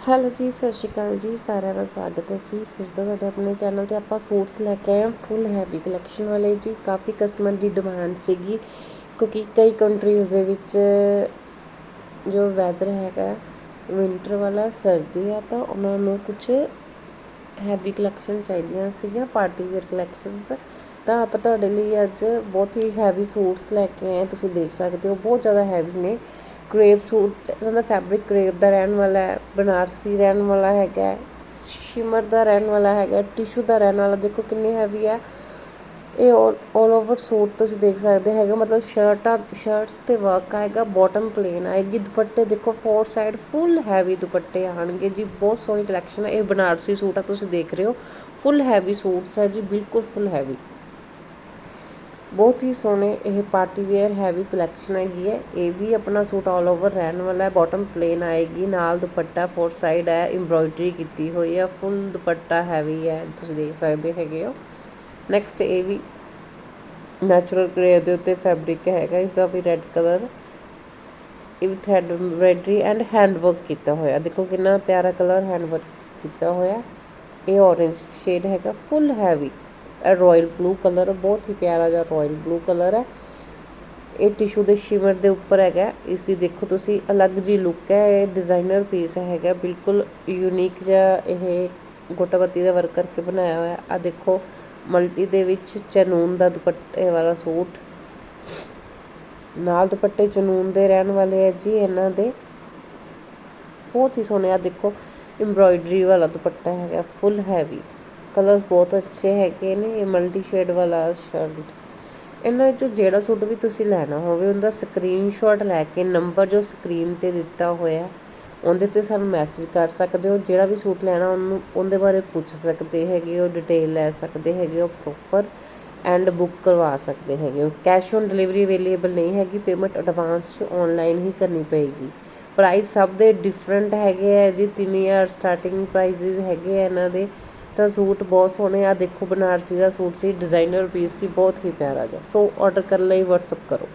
Hello ਜੀ, ਸਤਿ ਸ਼੍ਰੀ ਅਕਾਲ ਜੀ, ਸਾਰਿਆਂ ਦਾ ਸਵਾਗਤ ਹੈ ਜੀ। ਫਿਰ ਤੋਂ ਤੁਹਾਡੇ ਆਪਣੇ ਚੈਨਲ ਤੇ ਆਪਾਂ ਸੂਟਸ ਲੈ ਕੇ ਆਏ ਫੁੱਲ ਹੈਵੀ ਕਲੈਕਸ਼ਨ ਵਾਲੇ ਜੀ। ਕਾਫੀ ਕਸਟਮਰ ਦੀ ਡਿਮਾਂਡ ਸੀਗੀ, ਕਿਉਂਕਿ ਕਈ ਕੰਟਰੀਜ਼ ਦੇ ਵਿੱਚ ਜੋ ਵੈਦਰ ਹੈਗਾ ਵਿੰਟਰ ਵਾਲਾ, ਸਰਦੀ ਆ, ਤਾਂ ਉਹਨਾਂ ਨੂੰ ਕੁਝ ਹੈਵੀ ਕਲੈਕਸ਼ਨ ਚਾਹੀਦੀਆਂ ਸੀਗੀਆਂ ਪਾਰਟੀ ਵੇਅਰ ਕਲੈਕਸ਼ਨਸ ਤਾਂ ਆਪਾਂ ਤੁਹਾਡੇ ਲਈ ਅੱਜ ਬਹੁਤ ਹੀ ਹੈਵੀ ਸੂਟਸ ਲੈ ਕੇ ਆਏ ਤੁਸੀਂ ਦੇਖ ਸਕਦੇ ਹੋ, ਬਹੁਤ ਜ਼ਿਆਦਾ ਹੈਵੀ ਨੇ। ਕ੍ਰੇਪ ਸੂਟ ਇਹਨਾਂ ਦਾ ਫੈਬਰਿਕ ਕ੍ਰੇਪ ਦਾ ਰਹਿਣ ਵਾਲਾ ਹੈ, ਬਨਾਰਸੀ ਰਹਿਣ ਵਾਲਾ ਹੈਗਾ ਸ਼ਿਮਰ ਦਾ ਰਹਿਣ ਵਾਲਾ ਹੈਗਾ ਟਿਸ਼ੂ ਦਾ ਰਹਿਣ ਵਾਲਾ, ਦੇਖੋ ਕਿੰਨੀ ਹੈਵੀ ਹੈ। ਇਹ ਆਲ ਓਵਰ ਸੂਟ ਤੁਸੀਂ ਦੇਖ ਸਕਦੇ ਹੈਗੇ, ਮਤਲਬ ਸ਼ਰਟਾਂ ਸ਼ਰਟਸ ਤੇ ਵਰਕ ਆਏਗਾ ਬਾਟਮ ਪਲੇਨ ਆਏਗੀ, ਦੁਪੱਟੇ ਦੇਖੋ ਫੋਰ ਸਾਈਡ ਫੁੱਲ ਹੈਵੀ ਦੁਪੱਟੇ ਆਣਗੇ ਜੀ, ਬਹੁਤ ਸੋਹਣੀ ਕਲੈਕਸ਼ਨ ਹੈ, ਇਹ ਬਨਾਰਸੀ ਸੂਟ ਆ, ਤੁਸੀਂ ਦੇਖ ਰਹੇ ਹੋ ਫੁੱਲ ਹੈਵੀ ਸੂਟਸ ਹੈ ਜੀ, ਬਿਲਕੁਲ ਫੁੱਲ ਹੈਵੀ ਬਹੁਤ ਹੀ ਸੋਹਣੇ ਇਹ ਪਾਰਟੀ ਵੇਅਰ ਹੈਵੀ ਕਲੈਕਸ਼ਨ ਹੈਗੀ ਹੈ। ਇਹ ਵੀ ਆਪਣਾ ਸੂਟ ਆਲ ਓਵਰ ਰਹਿਣ ਵਾਲਾ ਹੈ। ਬਾਟਮ ਪਲੇਨ ਆਏਗੀ, ਨਾਲ ਦੁਪੱਟਾ ਫੋਰ ਸਾਈਡ ਹੈ ਐਮਬ੍ਰੋਇਡਰੀ ਕੀਤੀ ਹੋਈ ਹੈ। ਫੁੱਲ ਦੁਪੱਟਾ ਹੈਵੀ ਹੈ, ਤੁਸੀਂ ਦੇਖ ਸਕਦੇ ਹੈਗੇ ਹੋ। ਨੈਕਸਟ ਇਹ ਵੀ ਨੈਚੁਰਲ ਗ੍ਰੇ ਦੇ ਉੱਤੇ ਫੈਬਰਿਕ ਹੈਗਾ। ਇਸ ਦਾ ਵੀ ਰੈੱਡ ਕਲਰ ਇਹ ਵੀ thread embroidery and hand work ਕੀਤਾ ਹੋਇਆ। ਦੇਖੋ ਕਿੰਨਾ ਪਿਆਰਾ ਕਲਰ ਹੈਂਡ ਵਰਕ ਕੀਤਾ ਹੋਇਆ। ਇਹ orange ਸ਼ੇਡ ਹੈਗਾ full heavy royal blue colour ਬਹੁਤ ਹੀ ਪਿਆਰਾ ਜਿਹਾ ਰਾਇਲ ਬਲੂ ਕਲਰ ਹੈ। ਇਹ ਟਿਸ਼ੂ ਦੇ ਸ਼ਿਮਰ ਦੇ ਉੱਪਰ ਹੈਗਾ ਇਸ ਦੀ ਦੇਖੋ ਤੁਸੀਂ, ਅਲੱਗ ਜੀ ਲੁੱਕ ਹੈ। ਇਹ ਡਿਜ਼ਾਈਨਰ ਪੀਸ ਹੈਗਾ। ਬਿਲਕੁਲ ਯੂਨੀਕ ਜਿਹਾ ਇਹ ਗੋਟਾਪੱਤੀ ਦਾ ਵਰਕ ਕਰਕੇ ਬਣਾਇਆ ਹੋਇਆ ਆ ਦੇਖੋ, ਮਲਟੀ ਦੇ ਵਿੱਚ ਚਨੂਨ ਦਾ ਦੁਪੱਟੇ ਵਾਲਾ ਸੂਟ। ਨਾਲ ਦੁਪੱਟੇ ਚਨੂਨ ਦੇ ਰਹਿਣ ਵਾਲੇ ਹੈ ਜੀ ਇਹਨਾਂ ਦੇ। ਬਹੁਤ ਹੀ ਸੋਹਣੇ ਆ ਦੇਖੋ ਐਮਬ੍ਰੋਇਡਰੀ ਵਾਲਾ ਦੁਪੱਟਾ ਹੈਗਾ ਫੁੱਲ ਹੈਵੀ ਕਲਰਸ ਬਹੁਤ ਅੱਛੇ ਹੈਗੇ ਨੇ, ਇਹ ਮਲਟੀ ਸ਼ੇਡ ਵਾਲਾ ਸ਼ਰਟ ਇਹਨਾਂ 'ਚੋਂ ਜਿਹੜਾ ਸੂਟ ਵੀ ਤੁਸੀਂ ਲੈਣਾ ਹੋਵੇ, ਉਹਦਾ ਸਕਰੀਨਸ਼ਾਟ ਲੈ ਕੇ ਨੰਬਰ ਜੋ ਸਕਰੀਨ ਤੇ ਦਿੱਤਾ ਹੋਇਆ, ਉਹਦੇ ਤੇ ਸਾਨੂੰ ਮੈਸੇਜ ਕਰ ਸਕਦੇ ਹੋ। ਜਿਹੜਾ ਵੀ ਸੂਟ ਲੈਣਾ, ਉਹਨੂੰ, ਉਹਦੇ ਬਾਰੇ ਪੁੱਛ ਸਕਦੇ ਹੈਗੇ ਹੋ ਡਿਟੇਲ ਲੈ ਸਕਦੇ ਹੈਗੇ ਹੋ ਪ੍ਰੋਪਰ ਐਂਡ ਬੁੱਕ ਕਰਵਾ ਸਕਦੇ ਹੈਗੇ। ਹੋ ਕੈਸ਼ ਔਨ ਡਿਲੀਵਰੀ ਅਵੇਲੇਬਲ ਨਹੀਂ ਹੈਗੀ ਪੇਮੈਂਟ ਐਡਵਾਂਸ 'ਚ ਆਨਲਾਈਨ ਹੀ ਕਰਨੀ ਪਏਗੀ। ਪ੍ਰਾਈਸ ਸਭ ਦੇ ਡਿਫਰੈਂਟ ਹੈਗੇ ਆ ਜੀ 3000 ਸਟਾਰਟਿੰਗ ਪ੍ਰਾਈਸਿਸ ਹੈਗੇ ਆ ਇਹਨਾਂ ਦੇ। ਤਾਂ ਸੂਟ ਬਹੁਤ ਸੋਹਣੇ ਆ। ਦੇਖੋ ਬਨਾਰਸੀ ਦਾ ਸੂਟ ਸੀ ਡਿਜ਼ਾਈਨਰ ਪੀਸ ਸੀ, ਬਹੁਤ ਹੀ ਪਿਆਰਾ ਜਿਹਾ। ਸੋ ਆਰਡਰ ਕਰਨ ਲਈ WhatsApp ਕਰੋ।